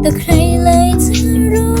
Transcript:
แต่ใครเลยจะรู้